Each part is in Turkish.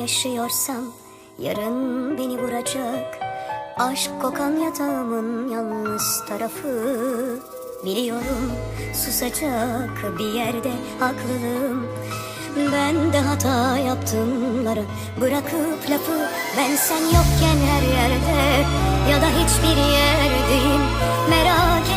yaşıyorsam yarın beni vuracak. Aşk kokan yatağımın yalnız tarafı Biliyorum susacak bir yerde haklılığım Ben de hata yaptımları bırakıp lafı Ben sen yokken her yerde ya da hiçbir yerdeyim. Merak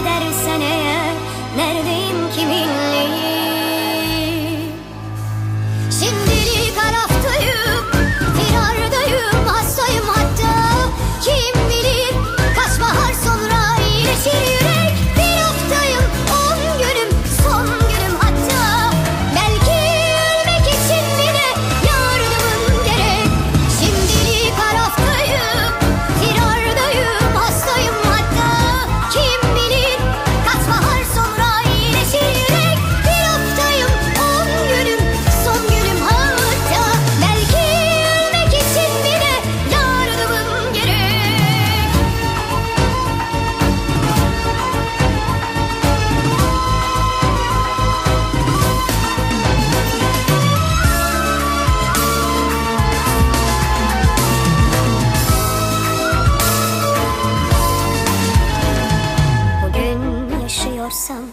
yaşıyorsam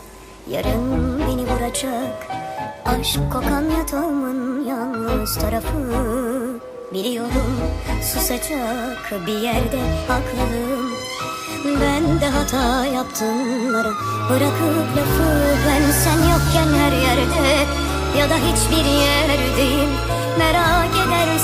yarın beni vuracak. Aşk kokan yatağımın yalnız tarafı Biliyorum. Susacak bir yerde haklılığım Ben de hata yaptımları bırakıp lafı Ben sen yokken her yerde ya da hiçbir yerdeyim. Merak kiminle